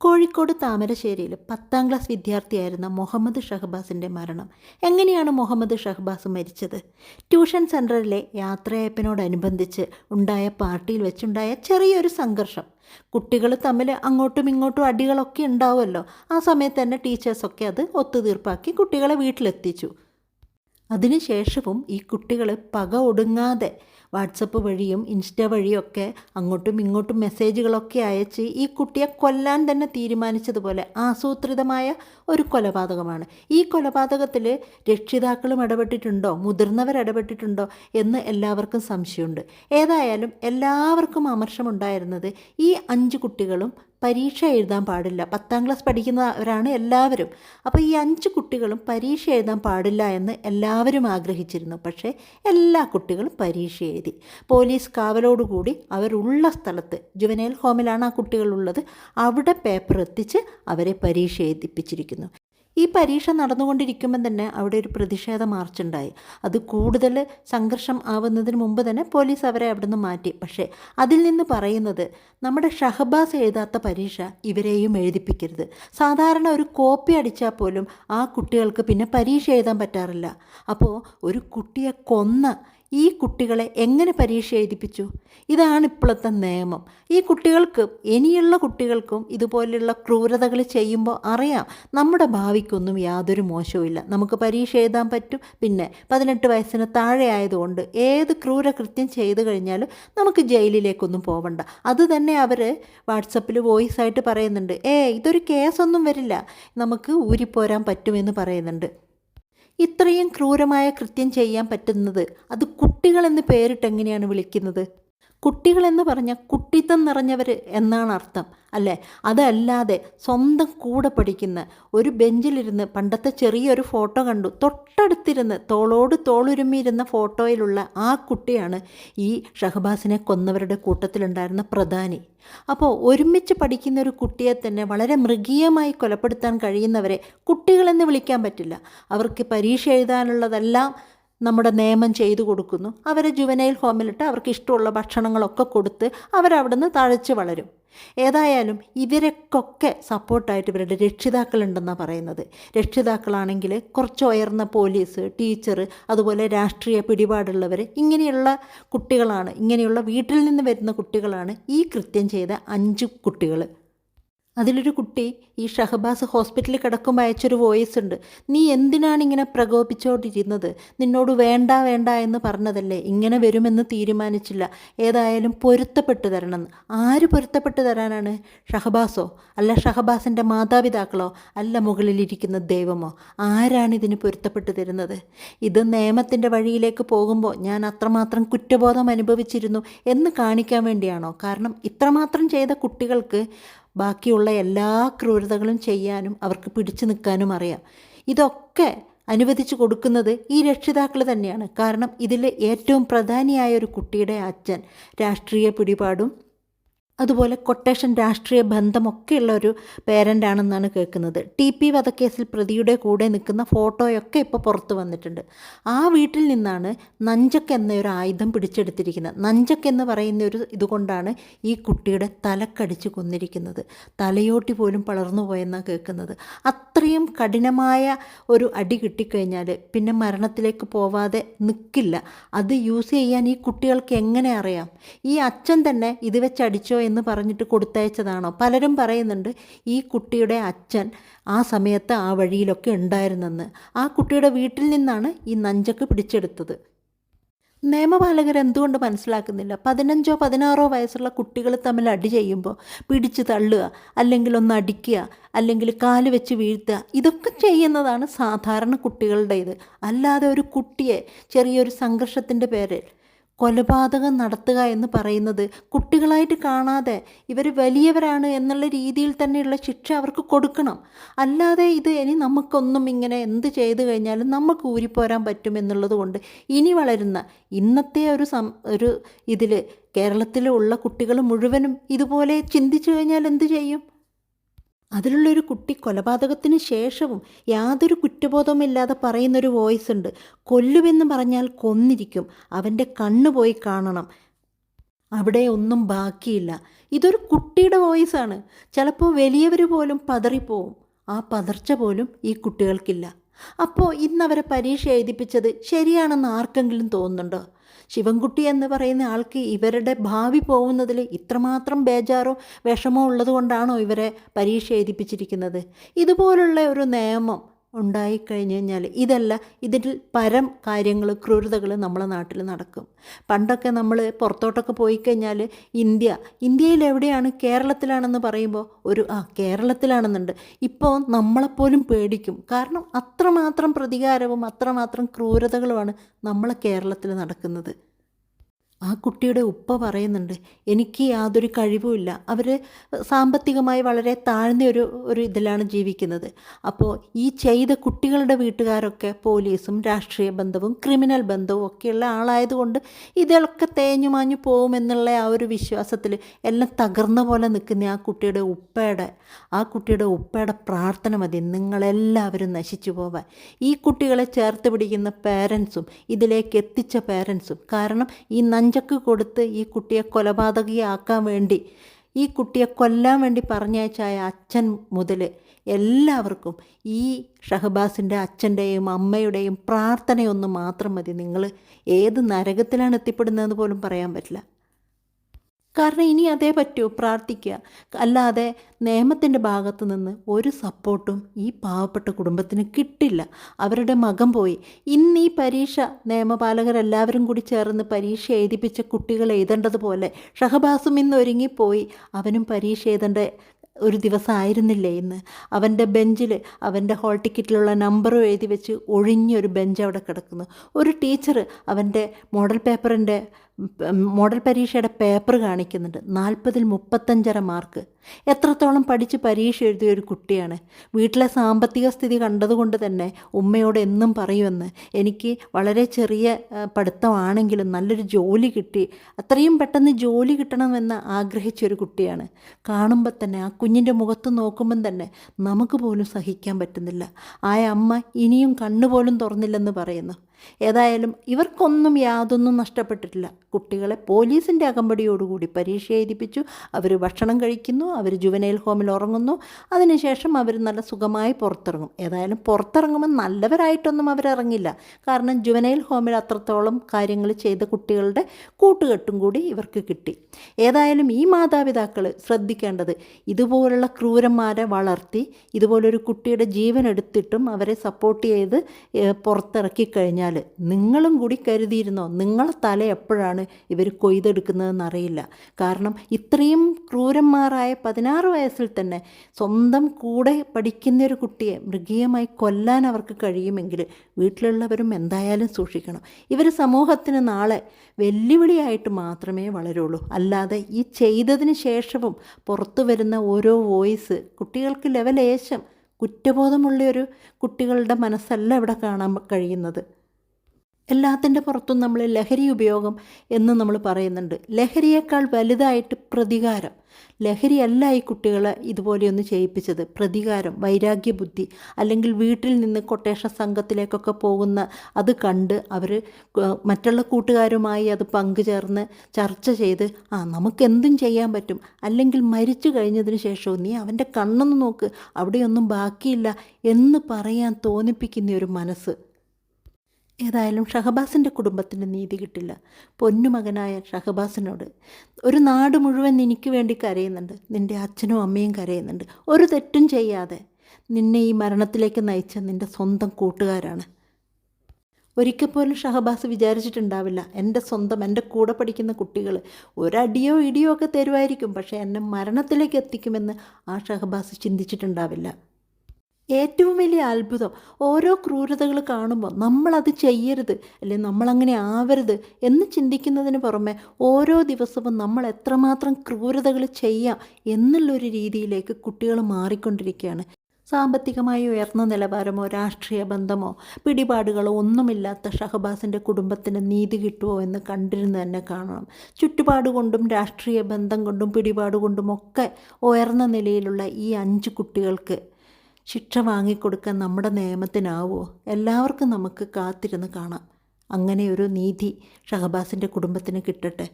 കോഴിക്കോട് താമരശ്ശേരിയിൽ പത്താം ക്ലാസ് വിദ്യാർത്ഥിയായിരുന്ന മുഹമ്മദ് ഷഹബാസിന്റെ മരണം. എങ്ങനെയാണ് മുഹമ്മദ് ഷഹബാസ് മരിച്ചത്? ട്യൂഷൻ സെന്ററിലെ യാത്രയപ്പിനോടനുബന്ധിച്ച് ഉണ്ടായ പാർട്ടിയിൽ വെച്ചുണ്ടായ ചെറിയൊരു സംഘർഷം. കുട്ടികൾ തമ്മിൽ അങ്ങോട്ടും ഇങ്ങോട്ടും അടികളൊക്കെ ഉണ്ടാവുമല്ലോ. ആ സമയത്ത് തന്നെ ടീച്ചേഴ്സൊക്കെ അത് ഒത്തുതീർപ്പാക്കി കുട്ടികളെ വീട്ടിലെത്തിച്ചു. അതിനുശേഷവും ഈ കുട്ടികൾ പക ഒടുങ്ങാതെ വാട്സപ്പ് വഴിയും ഇൻസ്റ്റ വഴിയൊക്കെ അങ്ങോട്ടും ഇങ്ങോട്ടും മെസ്സേജുകളൊക്കെ അയച്ച് ഈ കുട്ടിയെ കൊല്ലാൻ തന്നെ തീരുമാനിച്ചതുപോലെ ആസൂത്രിതമായ ഒരു കൊലപാതകമാണ്. ഈ കൊലപാതകത്തിൽ രക്ഷിതാക്കളും ഇടപെട്ടിട്ടുണ്ടോ? മുതിർന്നവർ ഇടപെട്ടിട്ടുണ്ടോ? എന്ന് എല്ലാവർക്കും സംശയമുണ്ട്. ഏതായാലും എല്ലാവർക്കും അമർഷമുണ്ടായിരുന്നത് ഈ അഞ്ച് കുട്ടികളും പരീക്ഷ എഴുതാൻ പാടില്ല. പത്താം ക്ലാസ് പഠിക്കുന്നവരാണ് എല്ലാവരും. അപ്പോൾ ഈ അഞ്ച് കുട്ടികളും പരീക്ഷ എഴുതാൻ പാടില്ല എന്ന് എല്ലാവരും ആഗ്രഹിച്ചിരുന്നു. പക്ഷേ എല്ലാ കുട്ടികളും പരീക്ഷ എഴുതി. പോലീസ് കാവലോടുകൂടി അവരുള്ള സ്ഥലത്ത് ജുവനൈൽ ഹോമിലാണ് ആ കുട്ടികളുള്ളത് അവിടെ പേപ്പർ എത്തിച്ച് അവരെ പരീക്ഷ എഴുതിപ്പിച്ചിരിക്കുന്നു. ഈ പരീക്ഷ നടന്നുകൊണ്ടിരിക്കുമ്പോൾ തന്നെ അവിടെ ഒരു പ്രതിഷേധ മാർച്ചുണ്ടായി അത് കൂടുതൽ സംഘർഷം ആവുന്നതിന് മുമ്പ് തന്നെ പോലീസ് അവരെ അവിടെ നിന്ന് മാറ്റി. പക്ഷേ അതിൽ നിന്ന് പറയുന്നത് നമ്മുടെ ഷഹബാസ് എഴുതാത്ത പരീക്ഷ ഇവരെയും എഴുതിപ്പിക്കരുത്. സാധാരണ ഒരു കോപ്പി അടിച്ചാൽ പോലും ആ കുട്ടികൾക്ക് പിന്നെ പരീക്ഷ എഴുതാൻ പറ്റാറില്ല. അപ്പോൾ ഒരു കുട്ടിയെ കൊന്ന ഈ കുട്ടികളെ എങ്ങനെ പരീക്ഷ എഴുതിപ്പിച്ചു? ഇതാണ് ഇപ്പോഴത്തെ നിയമം. ഈ കുട്ടികൾക്ക് ഇനിയുള്ള കുട്ടികൾക്കും ഇതുപോലെയുള്ള ക്രൂരതകൾ ചെയ്യുമ്പോൾ അറിയാം നമ്മുടെ ഭാവിക്കൊന്നും യാതൊരു മോശവുമില്ല നമുക്ക് പരീക്ഷ എഴുതാൻ പറ്റും. പിന്നെ പതിനെട്ട് വയസ്സിന് താഴെ ആയതുകൊണ്ട് ഏത് ക്രൂരകൃത്യം ചെയ്തു കഴിഞ്ഞാലും നമുക്ക് ജയിലിലേക്കൊന്നും പോവണ്ട. അത് തന്നെ അവർ വാട്സപ്പിൽ വോയിസ് ആയിട്ട് പറയുന്നുണ്ട്. ഏ ഇതൊരു കേസൊന്നും വരില്ല. നമുക്ക് ഊരിപ്പോരാൻ പറ്റുമെന്ന് പറയുന്നുണ്ട്. ഇത്രയും ക്രൂരമായ കൃത്യം ചെയ്യാൻ പറ്റുന്നത് അത് കുട്ടികളെന്ന് പേരിട്ട് എങ്ങനെയാണ് വിളിക്കുന്നത്? കുട്ടികളെന്ന് പറഞ്ഞാൽ കുട്ടിത്തം നിറഞ്ഞവർ എന്നാണ് അർത്ഥം അല്ലേ? അതല്ലാതെ സ്വന്തം കൂടെ പഠിക്കുന്ന ഒരു ബെഞ്ചിലിരുന്ന് പണ്ടത്തെ ചെറിയൊരു ഫോട്ടോ കണ്ടു. തൊട്ടടുത്തിരുന്ന് തോളോട് തോളുരുമിയിരുന്ന ഫോട്ടോയിലുള്ള ആ കുട്ടിയാണ് ഈ ഷഹബാസിനെ കൊന്നവരുടെ കൂട്ടത്തിലുണ്ടായിരുന്ന പ്രധാനി. അപ്പോൾ ഒരുമിച്ച് പഠിക്കുന്ന ഒരു കുട്ടിയെ തന്നെ വളരെ മൃഗീയമായി കൊലപ്പെടുത്താൻ കഴിയുന്നവരെ കുട്ടികളെന്ന് വിളിക്കാൻ പറ്റില്ല. അവർക്ക് പരീക്ഷ എഴുതാനുള്ളതെല്ലാം നമ്മുടെ നിയമം ചെയ്തു കൊടുക്കുന്നു. അവരെ ജുവനൈൽ ഹോമിലിട്ട് അവർക്ക് ഇഷ്ടമുള്ള ഭക്ഷണങ്ങളൊക്കെ കൊടുത്ത് അവരവിടുന്ന് തഴച്ച് വളരും. ഏതായാലും ഇവരൊക്കെ സപ്പോർട്ടായിട്ട് ഇവരുടെ രക്ഷിതാക്കളുണ്ടെന്നാണ് പറയുന്നത്. രക്ഷിതാക്കളാണെങ്കിൽ കുറച്ച് ഉയർന്ന പോലീസ് ടീച്ചർ അതുപോലെ രാഷ്ട്രീയ പിടിപാടുള്ളവർ ഇങ്ങനെയുള്ള കുട്ടികളാണ് ഇങ്ങനെയുള്ള വീട്ടിൽ നിന്ന് വരുന്ന കുട്ടികളാണ് ഈ കൃത്യം ചെയ്ത അഞ്ച് കുട്ടികൾ അതിലൊരു കുട്ടി ഈ ഷഹബാസ് ഹോസ്പിറ്റലിൽ കിടക്കുമ്പോൾ അയച്ചൊരു വോയിസ് ഉണ്ട്. നീ എന്തിനാണ് ഇങ്ങനെ പ്രകോപിച്ചുകൊണ്ടിരുന്നത് നിന്നോട് വേണ്ട വേണ്ട എന്ന് പറഞ്ഞതല്ലേ? ഇങ്ങനെ വരുമെന്ന് തീരുമാനിച്ചില്ല. ഏതായാലും പൊരുത്തപ്പെട്ട് തരണമെന്ന് ആര് പൊരുത്തപ്പെട്ട് തരാനാണ്? ഷഹബാസോ? അല്ല ഷഹബാസിന്റെ മാതാപിതാക്കളോ? അല്ല മുകളിലിരിക്കുന്ന ദൈവമോ? ആരാണ് ഇതിന് പൊരുത്തപ്പെട്ട് തരുന്നത്? ഇത് നിയമത്തിന്റെ വഴിയിലേക്ക് പോകുമ്പോൾ ഞാൻ അത്രമാത്രം കുറ്റബോധം അനുഭവിച്ചിരുന്നു എന്ന് കാണിക്കാൻ വേണ്ടിയാണോ? കാരണം ഇത്രമാത്രം ചെയ്ത കുട്ടികൾക്ക് ബാക്കിയുള്ള എല്ലാ ക്രൂരതകളും ചെയ്യാനും അവർക്ക് പിടിച്ചു നിൽക്കാനും അറിയാം. ഇതൊക്കെ അനുവദിച്ചു കൊടുക്കുന്നത് ഈ രക്ഷിതാക്കൾ തന്നെയാണ്. കാരണം ഇതിൽ ഏറ്റവും പ്രധാനിയായ ഒരു കുട്ടിയുടെ അച്ഛൻ രാഷ്ട്രീയ പിടിപാടും അതുപോലെ കൊട്ടേഷൻ രാഷ്ട്രീയ ബന്ധമൊക്കെയുള്ള ഒരു പേരന്റാണെന്നാണ് കേൾക്കുന്നത്. ടി പി വധക്കേസിൽ പ്രതിയുടെ കൂടെ നിൽക്കുന്ന ഫോട്ടോയൊക്കെ ഇപ്പോൾ പുറത്തു വന്നിട്ടുണ്ട്. ആ വീട്ടിൽ നിന്നാണ് നഞ്ചക്ക് എന്നൊരു ആയുധം പിടിച്ചെടുത്തിരിക്കുന്നത്. നഞ്ചക്ക് എന്ന് പറയുന്ന ഒരു ഇതുകൊണ്ടാണ് ഈ കുട്ടിയുടെ തലക്കടിച്ച് കൊന്നിരിക്കുന്നത്. തലയോട്ടി പോലും പളർന്നു പോയെന്നാണ് കേൾക്കുന്നത്. അത്രയും കഠിനമായ ഒരു അടി കിട്ടിക്കഴിഞ്ഞാൽ പിന്നെ മരണത്തിലേക്ക് പോവാതെ നിൽക്കില്ല. അത് യൂസ് ചെയ്യാൻ ഈ കുട്ടികൾക്ക് എങ്ങനെ അറിയാം? ഈ അച്ഛൻ തന്നെ ഇത് വെച്ച് അടിച്ചോ എന്ന് പറഞ്ഞിട്ട് കൊടുത്തയച്ചതാണോ? പലരും പറയുന്നുണ്ട് ഈ കുട്ടിയുടെ അച്ഛൻ ആ സമയത്ത് ആ വഴിയിലൊക്കെ ഉണ്ടായിരുന്നെന്ന്. ആ കുട്ടിയുടെ വീട്ടിൽ നിന്നാണ് ഈ നഞ്ചക്ക് പിടിച്ചെടുത്തത്. നിയമപാലകർ എന്തുകൊണ്ട് മനസ്സിലാക്കുന്നില്ല? പതിനഞ്ചോ പതിനാറോ വയസ്സുള്ള കുട്ടികൾ തമ്മിൽ അടി ചെയ്യുമ്പോൾ പിടിച്ച് തള്ളുക അല്ലെങ്കിൽ ഒന്ന് അടിക്കുക അല്ലെങ്കിൽ കാൽ വെച്ച് വീഴ്ത്തുക ഇതൊക്കെ ചെയ്യുന്നതാണ് സാധാരണ കുട്ടികളുടേത്. അല്ലാതെ ഒരു കുട്ടിയെ ചെറിയൊരു സംഘർഷത്തിന്റെ പേരിൽ കൊലപാതകം നടത്തുക എന്ന് പറയുന്നത് കുട്ടികളായിട്ട് കാണാതെ ഇവർ വലിയവരാണ് എന്നുള്ള രീതിയിൽ തന്നെയുള്ള ശിക്ഷ അവർക്ക് കൊടുക്കണം. അല്ലാതെ ഇത് ഇനി നമുക്കൊന്നും ഇങ്ങനെ എന്ത് ചെയ്തു കഴിഞ്ഞാലും നമുക്ക് ഊരിപ്പോരാൻ പറ്റുമെന്നുള്ളത് കൊണ്ട് ഇനി വളരുന്ന ഇന്നത്തെ ഒരു സം ഒരു ഇതിൽ കേരളത്തിലുള്ള കുട്ടികൾ മുഴുവനും ഇതുപോലെ ചിന്തിച്ചു കഴിഞ്ഞാൽ എന്ത് ചെയ്യും? അതിലുള്ളൊരു കുട്ടി കൊലപാതകത്തിന് ശേഷവും യാതൊരു കുറ്റബോധവുമില്ലാതെ പറയുന്നൊരു വോയിസ് ഉണ്ട്. കൊല്ലുമെന്ന് പറഞ്ഞാൽ കൊന്നിരിക്കും. അവന്റെ കണ്ണ് പോയി കാണണം. അവിടെ ഒന്നും ബാക്കിയില്ല. ഇതൊരു കുട്ടിയുടെ വോയിസാണ്. ചിലപ്പോൾ വലിയവർ പോലും പതറിപ്പോവും. ആ പതർച്ച പോലും ഈ കുട്ടികൾക്കില്ല. അപ്പോൾ ഇന്നവരെ പരീക്ഷ എഴുതിപ്പിച്ചത് ശരിയാണെന്ന് ആർക്കെങ്കിലും തോന്നുന്നുണ്ടോ? ശിവൻകുട്ടി എന്ന് പറയുന്ന ആൾക്ക് ഇവരുടെ ഭാവി പോകുന്നതിൽ ഇത്രമാത്രം ബേജാറോ വിഷമോ ഉള്ളതുകൊണ്ടാണോ ഇവരെ പരീക്ഷ എഴുതിപ്പിച്ചിരിക്കുന്നത്? ഇതുപോലുള്ള ഒരു നിയമം ഉണ്ടായിക്കഴിഞ്ഞ് കഴിഞ്ഞാൽ ഇതല്ല ഇതിൽ പരം കാര്യങ്ങൾ ക്രൂരതകൾ നമ്മളെ നാട്ടിൽ നടക്കും. പണ്ടൊക്കെ നമ്മൾ പുറത്തോട്ടൊക്കെ പോയി കഴിഞ്ഞാൽ ഇന്ത്യ ഇന്ത്യയിൽ എവിടെയാണ്? കേരളത്തിലാണെന്ന് പറയുമ്പോൾ ഒരു ആ കേരളത്തിലാണെന്നുണ്ട്. ഇപ്പോൾ നമ്മളെപ്പോലും പേടിക്കും. കാരണം അത്രമാത്രം പ്രതികാരവും അത്രമാത്രം ക്രൂരതകളുമാണ് നമ്മളെ കേരളത്തിൽ നടക്കുന്നത്. ആ കുട്ടിയുടെ ഉപ്പ പറയുന്നുണ്ട് എനിക്ക് യാതൊരു കഴിവുമില്ല അവർ സാമ്പത്തികമായി വളരെ താഴ്ന്ന ഒരു ഒരു ഇതിലാണ് ജീവിക്കുന്നത്. അപ്പോൾ ഈ ചെയ്ത കുട്ടികളുടെ വീട്ടുകാരൊക്കെ പോലീസും രാഷ്ട്രീയ ബന്ധവും ക്രിമിനൽ ബന്ധവും ഒക്കെയുള്ള ആളായതുകൊണ്ട് ഇതൊക്കെ തേഞ്ഞു മാഞ്ഞു പോകുമെന്നുള്ള ആ ഒരു വിശ്വാസത്തിൽ എല്ലാം തകർന്ന പോലെ നിൽക്കുന്ന ആ കുട്ടിയുടെ ഉപ്പയുടെ ആ കുട്ടിയുടെ ഉപ്പയുടെ പ്രാർത്ഥന മതി. നിങ്ങളെല്ലാവരും നശിച്ചു പോവാൻ. ഈ കുട്ടികളെ ചേർത്ത് പിടിക്കുന്ന പേരൻസും ഇതിലേക്ക് എത്തിച്ച പേരൻസും കാരണം ഈ നഞ്ചക്ക് കൊടുത്ത് ഈ കുട്ടിയെ കൊലപാതകിയാക്കാൻ വേണ്ടി ഈ കുട്ടിയെ കൊല്ലാൻ വേണ്ടി പറഞ്ഞയച്ചായ അച്ഛൻ മുതൽ എല്ലാവർക്കും ഈ ഷഹബാസിന്റെ അച്ഛന്റെയും അമ്മയുടെയും പ്രാർത്ഥനയൊന്നും മാത്രം മതി. നിങ്ങൾ ഏത് നരകത്തിലാണ് എത്തിപ്പെടുന്നതെന്ന് പോലും പറയാൻ പറ്റില്ല. കാരണം ഇനി അതേ പറ്റൂ പ്രാർത്ഥിക്കുക. അല്ലാതെ നിയമത്തിന്റെ ഭാഗത്തു നിന്ന് ഒരു സപ്പോർട്ടും ഈ പാവപ്പെട്ട കുടുംബത്തിന് കിട്ടില്ല. അവരുടെ മകം പോയി. ഇന്ന് ഈ പരീക്ഷ നിയമപാലകരെല്ലാവരും കൂടി ചേർന്ന് പരീക്ഷ എഴുതിപ്പിച്ച കുട്ടികൾ എഴുതേണ്ടതുപോലെ ഷഹബാസും ഇന്ന് ഒരുങ്ങിപ്പോയി. അവനും പരീക്ഷ എഴുതേണ്ട ഒരു ദിവസമായിരുന്നില്ലേ ഇന്ന്? അവന്റെ ബെഞ്ചിൽ അവന്റെ ഹോൾ ടിക്കറ്റിലുള്ള നമ്പറും എഴുതി വെച്ച് ഒഴിഞ്ഞൊരു ബെഞ്ച് അവിടെ കിടക്കുന്നു. ഒരു ടീച്ചർ അവന്റെ മോഡൽ പേപ്പറിന്റെ മോഡൽ പരീക്ഷയുടെ പേപ്പർ കാണിക്കുന്നുണ്ട്. നാൽപ്പതിൽ മുപ്പത്തഞ്ചര മാർക്ക്. എത്രത്തോളം പഠിച്ച് പരീക്ഷ എഴുതിയ ഒരു കുട്ടിയാണ്. വീട്ടിലെ സാമ്പത്തിക സ്ഥിതി കണ്ടതുകൊണ്ട് തന്നെ ഉമ്മയോട് എന്നും പറയുമെന്ന്. എനിക്ക് വളരെ ചെറിയ പഠിത്തമാണെങ്കിലും നല്ലൊരു ജോലി കിട്ടി. അത്രയും പെട്ടെന്ന് ജോലി കിട്ടണമെന്ന് ആഗ്രഹിച്ചൊരു കുട്ടിയാണ്. കാണുമ്പോൾ തന്നെ ആ കുഞ്ഞിന്റെ മുഖത്ത് നോക്കുമ്പം തന്നെ നമുക്ക് പോലും സഹിക്കാൻ പറ്റുന്നില്ല. ആ അമ്മ ഇനിയും കണ്ണുപോലും തുറന്നില്ലെന്ന് പറയുന്നു. ഏതായാലും ഇവർക്കൊന്നും യാതൊന്നും നഷ്ടപ്പെട്ടിട്ടില്ല. കുട്ടികളെ പോലീസിന്റെ അകമ്പടിയോടുകൂടി പരീക്ഷ എഴുതിപ്പിച്ചു. അവർ ഭക്ഷണം കഴിക്കുന്നു അവർ ജുവനൈൽ ഹോമിൽ ഉറങ്ങുന്നു. അതിനുശേഷം അവർ നല്ല സുഖമായി പുറത്തിറങ്ങും. ഏതായാലും പുറത്തിറങ്ങുമ്പോൾ നല്ലവരായിട്ടൊന്നും അവരിറങ്ങില്ല കാരണം ജുവനൈൽ ഹോമിൽ അത്രത്തോളം കാര്യങ്ങൾ ചെയ്ത കുട്ടികളുടെ കൂട്ടുകെട്ടും കൂടി ഇവർക്ക് കിട്ടി. ഏതായാലും ഈ മാതാപിതാക്കൾ ശ്രദ്ധിക്കേണ്ടത് ഇതുപോലുള്ള ക്രൂരന്മാരെ വളർത്തി ഇതുപോലൊരു കുട്ടിയുടെ ജീവൻ എടുത്തിട്ടും അവരെ സപ്പോർട്ട് ചെയ്ത് പുറത്തിറക്കി കഴിഞ്ഞാൽ നിങ്ങളും കൂടി കരുതിയിരുന്നോ? നിങ്ങളെ തല എപ്പോഴാണ് ഇവർ കൊയ്തെടുക്കുന്നതെന്ന് അറിയില്ല കാരണം ഇത്രയും ക്രൂരന്മാരായ പതിനാറ് വയസ്സിൽ തന്നെ സ്വന്തം കൂടെ പഠിക്കുന്ന ഒരു കുട്ടിയെ മൃഗീയമായി കൊല്ലാൻ അവർക്ക് കഴിയുമെങ്കിൽ വീട്ടിലുള്ളവരും എന്തായാലും സൂക്ഷിക്കണം. ഇവർ സമൂഹത്തിന് നാളെ വെല്ലുവിളിയായിട്ട് മാത്രമേ വളരുള്ളൂ. അല്ലാതെ ഈ ചെയ്തതിന് ശേഷവും പുറത്തു വരുന്ന ഓരോ വോയിസ് കുട്ടികൾക്ക് ലെവലേശം കുറ്റബോധമുള്ള ഒരു കുട്ടികളുടെ മനസ്സല്ല ഇവിടെ കാണാൻ കഴിയുന്നത്. എല്ലാത്തിന്റെ പുറത്തും നമ്മൾ ലഹരി ഉപയോഗം എന്ന് നമ്മൾ പറയുന്നുണ്ട്. ലഹരിയേക്കാൾ വലുതായിട്ട് പ്രതികാരം. ലഹരിയല്ല ഈ കുട്ടികളെ ഇതുപോലെയൊന്ന് ചെയ്യിപ്പിച്ചത്. പ്രതികാരം വൈരാഗ്യ ബുദ്ധി അല്ലെങ്കിൽ വീട്ടിൽ നിന്ന് കൊട്ടേഷൻ സംഘത്തിലേക്കൊക്കെ പോകുന്ന അത് കണ്ട് അവർ മറ്റുള്ള കൂട്ടുകാരുമായി അത് പങ്കുചേർന്ന് ചർച്ച ചെയ്ത് ആ നമുക്ക് എന്തും ചെയ്യാൻ പറ്റും. അല്ലെങ്കിൽ മരിച്ചു കഴിഞ്ഞതിന് ശേഷവും നീ അവന്റെ കണ്ണൊന്ന് നോക്ക്. അവിടെയൊന്നും ബാക്കിയില്ല എന്ന് പറയാൻ തോന്നിപ്പിക്കുന്ന ഒരു മനസ്സ് ഏതായാലും ഷഹബാസിന്റെ കുടുംബത്തിന് നീതി കിട്ടില്ല. പൊന്നുമകനായ ഷഹബാസിനോട് ഒരു നാട് മുഴുവൻ എനിക്ക് വേണ്ടി കരയുന്നുണ്ട്. നിന്റെ അച്ഛനും അമ്മയും കരയുന്നുണ്ട്. ഒരു തെറ്റും ചെയ്യാതെ നിന്നെ ഈ മരണത്തിലേക്ക് നയിച്ച നിന്റെ സ്വന്തം കൂട്ടുകാരാണ്. ഒരിക്കൽ പോലും ഷഹബാസ് വിചാരിച്ചിട്ടുണ്ടാവില്ല എന്റെ സ്വന്തം എന്റെ കൂടെ പഠിക്കുന്ന കുട്ടികൾ ഒരടിയോ ഇടിയോ ഒക്കെ തരുമായിരിക്കും പക്ഷേ എന്നെ മരണത്തിലേക്ക് എത്തിക്കുമെന്ന് ആ ഷഹബാസ് ചിന്തിച്ചിട്ടുണ്ടാവില്ല. ഏറ്റവും വലിയ അത്ഭുതം. ഓരോ ക്രൂരതകൾ കാണുമ്പോൾ നമ്മളത് ചെയ്യരുത് അല്ലെങ്കിൽ നമ്മളങ്ങനെ ആവരുത് എന്ന് ചിന്തിക്കുന്നതിന് പുറമെ ഓരോ ദിവസവും നമ്മൾ എത്രമാത്രം ക്രൂരതകൾ ചെയ്യാം എന്നുള്ളൊരു രീതിയിലേക്ക് കുട്ടികൾ മാറിക്കൊണ്ടിരിക്കുകയാണ് സാമ്പത്തികമായി ഉയർന്ന നിലവാരമോ രാഷ്ട്രീയ ബന്ധമോ പിടിപാടുകളോ ഒന്നുമില്ലാത്ത ഷഹബാസിന്റെ കുടുംബത്തിന് നീതി കിട്ടുമോ എന്ന് കണ്ടിരുന്ന് തന്നെ കാണണം. ചുറ്റുപാട് കൊണ്ടും രാഷ്ട്രീയ ബന്ധം കൊണ്ടും പിടിപാട് കൊണ്ടുമൊക്കെ ഉയർന്ന നിലയിലുള്ള ഈ അഞ്ച് കുട്ടികൾക്ക് ശിക്ഷ വാങ്ങിക്കൊടുക്കാൻ നമ്മുടെ നിയമത്തിനാവോ? എല്ലാവർക്കും നമുക്ക് കാത്തിരുന്ന് കാണാം. അങ്ങനെയൊരു നീതി ഷഹബാസിന്റെ കുടുംബത്തിന് കിട്ടട്ടെ.